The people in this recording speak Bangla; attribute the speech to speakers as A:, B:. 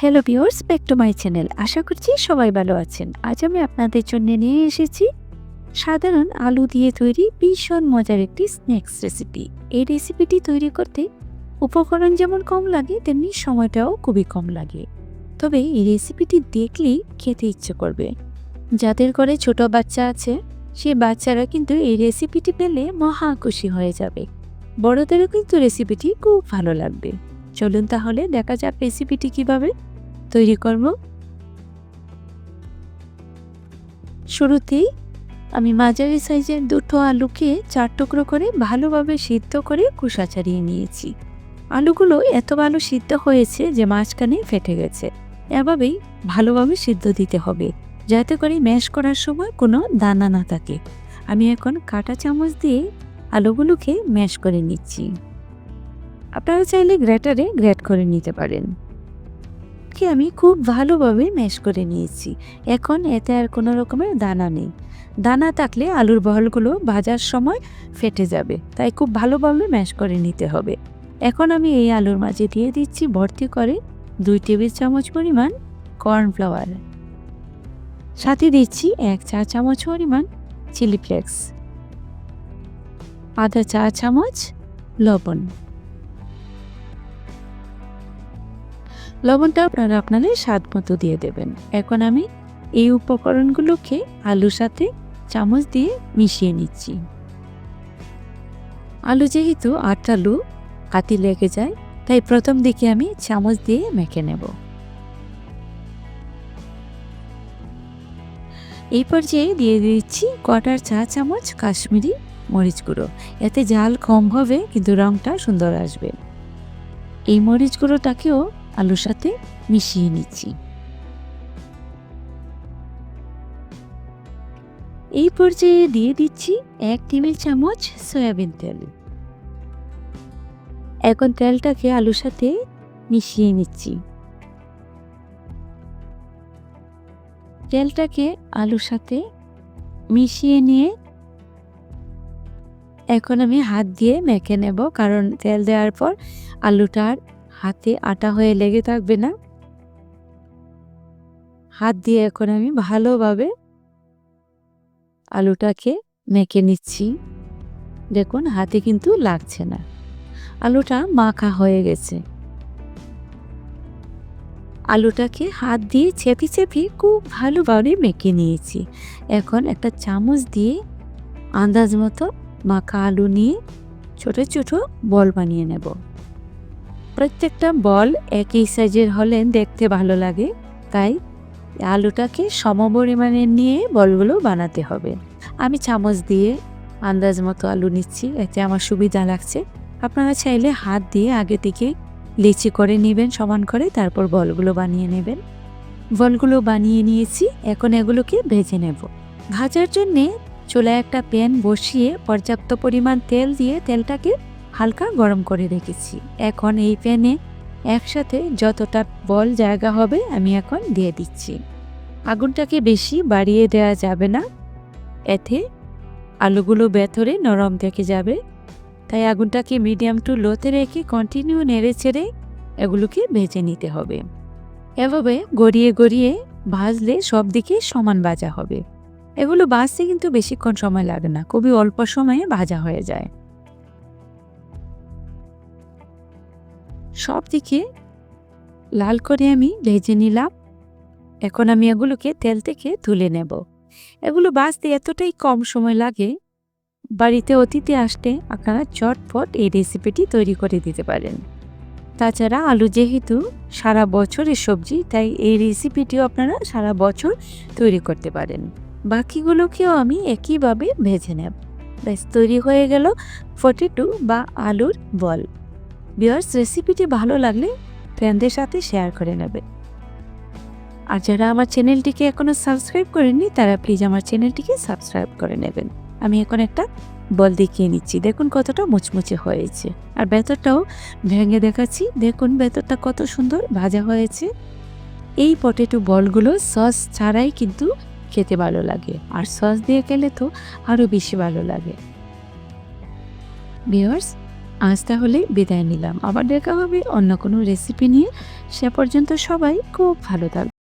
A: Hello viewers back to my channel আশা করছি সবাই ভালো আছেন। আজ আমি আপনাদের জন্য নিয়ে এসেছি সাধারণ আলু দিয়ে তৈরি ভীষণ মজার একটি স্ন্যাক্স রেসিপি এই রেসিপিটি তৈরি করতে উপকরণ যেমন কম লাগে, তেমনি সময়টাও খুবই কম লাগে। তবে এই রেসিপিটি দেখলেই খেতে ইচ্ছে করবে। যাদের ঘরে ছোট বাচ্চা আছে, সে বাচ্চারা কিন্তু এই রেসিপিটি পেলে মহা খুশি হয়ে যাবে। বড়দেরও কিন্তু রেসিপিটি খুব ভালো লাগবে। চলুন তাহলে দেখা যাক রেসিপিটি কীভাবে তৈরি করব। শুরুতেই আমি মাঝারি সাইজের দুটো আলুকে চার টুকরো করে ভালোভাবে সিদ্ধ করে কুসা ছাড়িয়ে নিয়েছি। আলুগুলো এত ভালো সিদ্ধ হয়েছে যে মাঝখানে ফেটে গেছে। এভাবেই ভালোভাবে সিদ্ধ দিতে হবে, যাতে করে ম্যাশ করার সময় কোনো দানা না থাকে। আমি এখন কাটা চামচ দিয়ে আলুগুলোকে ম্যাশ করে নিচ্ছি। আপনারা চাইলে গ্রেটারে গ্রেট করে নিতে পারেন। কে আমি খুব ভালোভাবে ম্যাশ করে নিয়েছি। এখন এতে আর কোনো রকমের দানা নেই। দানা থাকলে আলুর বহলগুলো ভাজার সময় ফেটে যাবে, তাই খুব ভালোভাবে ম্যাশ করে নিতে হবে। এখন আমি এই আলুর মাঝে দিয়ে দিচ্ছি ভর্তি করে দুই টেবিল চামচ পরিমাণ কর্নফ্লাওয়ার সাথে দিচ্ছি এক চা চামচ পরিমাণ চিলি ফ্লেক্স। আধা চা চামচ লবণ। লবণটা আপনারা আপনাদের স্বাদ মতো দিয়ে দেবেন। এখন আমি এই উপকরণগুলোকে আলুর সাথে চামচ দিয়ে মিশিয়ে নিচ্ছি। আলু যেহেতু আট আলু হাতি লেগে যায়, তাই প্রথম দিকে আমি চামচ দিয়ে মেখে নেব। এই পর্যায়ে দিয়ে দিচ্ছি কটার চা চামচ কাশ্মীরি মরিচ গুঁড়ো। এতে জাল কম হবে, কিন্তু রঙটা সুন্দর আসবে। এই মরিচ গুঁড়োটাকেও আলুর সাথে মিশিয়ে নিচ্ছি। এই পর্যায়ে দিয়ে দিচ্ছি এক টেবিল চামচ সয়াবিন তেল। এখন তেলটাকে আলুর সাথে মিশিয়ে নিচ্ছি। তেলটাকে আলুর সাথে মিশিয়ে নিয়ে এখন আমি হাত দিয়ে মেখে নেব, কারণ তেল দেওয়ার পর আলুটার হাতে আটা হয়ে লেগে থাকবে না। হাত দিয়ে এখন আমি ভালোভাবে আলুটাকে মেখে নিচ্ছি। দেখুন, হাতে কিন্তু লাগছে না। আলুটা মাখা হয়ে গেছে। আলুটাকে হাত দিয়ে চেপি চেপি খুব ভালোভাবে মেখে নিয়েছি। এখন একটা চামচ দিয়ে আন্দাজ মতো মাখা আলু নিয়ে ছোট ছোট বল বানিয়ে নেব। প্রত্যেকটা বল একই সাইজের হলে দেখতে ভালো লাগে। তাই আলুটাকে সম পরিমাণে নিয়ে বলগুলো বানাতে হবে। আমি চামচ দিয়ে আন্দাজ মতো আলু নিচ্ছি, এতে আমার সুবিধা লাগছে। আপনারা চাইলে হাত দিয়ে আগে থেকে লিচি করে নেবেন, সমান করে তারপর বলগুলো বানিয়ে নেবেন। বলগুলো বানিয়ে নিয়েছি, এখন এগুলোকে ভেজে নেব। ভাজার জন্যে চুলায় একটা প্যান বসিয়ে পর্যাপ্ত পরিমাণ তেল দিয়ে তেলটাকে হালকা গরম করে রেখেছি। এখন এই প্যানে একসাথে যতটা বল জায়গা হবে আমি এখন দিয়ে দিচ্ছি। আগুনটাকে বেশি বাড়িয়ে দেওয়া যাবে না। এতে আলুগুলো ভেতরে নরম থেকে যাবে। তাই আগুনটাকে মিডিয়াম টু লোতে রেখে কন্টিনিউ নেড়ে ছেড়ে এগুলোকে ভেজে নিতে হবে। এভাবে গড়িয়ে গড়িয়ে ভাজলে সব দিকে সমান ভাজা হবে। এগুলো ভাজতে কিন্তু বেশিক্ষণ সময় লাগে না। খুবই অল্প সময়ে ভাজা হয়ে যায়। সব দিকে লাল করে আমি ভেজে নিলাম। এখন আমি এগুলোকে তেল থেকে তুলে নেব। এগুলো বাঁচতে এতটাই কম সময় লাগে, বাড়িতে অতিথি আসতে আপনারা চটপট এই রেসিপিটি তৈরি করে দিতে পারেন। তাছাড়া আলু যেহেতু সারা বছরের সবজি, তাই এই রেসিপিটিও আপনারা সারা বছর তৈরি করতে পারেন। বাকিগুলোকেও আমি একইভাবে ভেজে নেব। ব্যাস, তৈরি হয়ে গেল ফর্টি বা আলুর বল। বিয়ার্স রেসিপিটি ভালো লাগলে ফ্রেন্ডদের সাথে শেয়ার করে নেবে। আর যারা আমার চ্যানেলটিকে এখনও সাবস্ক্রাইব করেননি, তারা প্লিজ আমার চ্যানেলটিকে সাবস্ক্রাইব করে নেবেন। আমি এখন একটা বল দেখিয়ে নিচ্ছি। দেখুন কতটা মুচমুচে হয়েছে। আর বেতরটাও ভেঙে দেখাচ্ছি। দেখুন বেতরটা কত সুন্দর ভাজা হয়েছে। এই পটেটো বলগুলো সস ছাড়াই কিন্তু খেতে ভালো লাগে। আর সস দিয়ে খেলে তো আরও বেশি ভালো লাগে। ভিওর্স আজ তাহলে বিদায় নিলাম। আবার দেখা হবে অন্য কোনো রেসিপি নিয়ে। সে পর্যন্ত সবাই খুব ভালো থাকবে।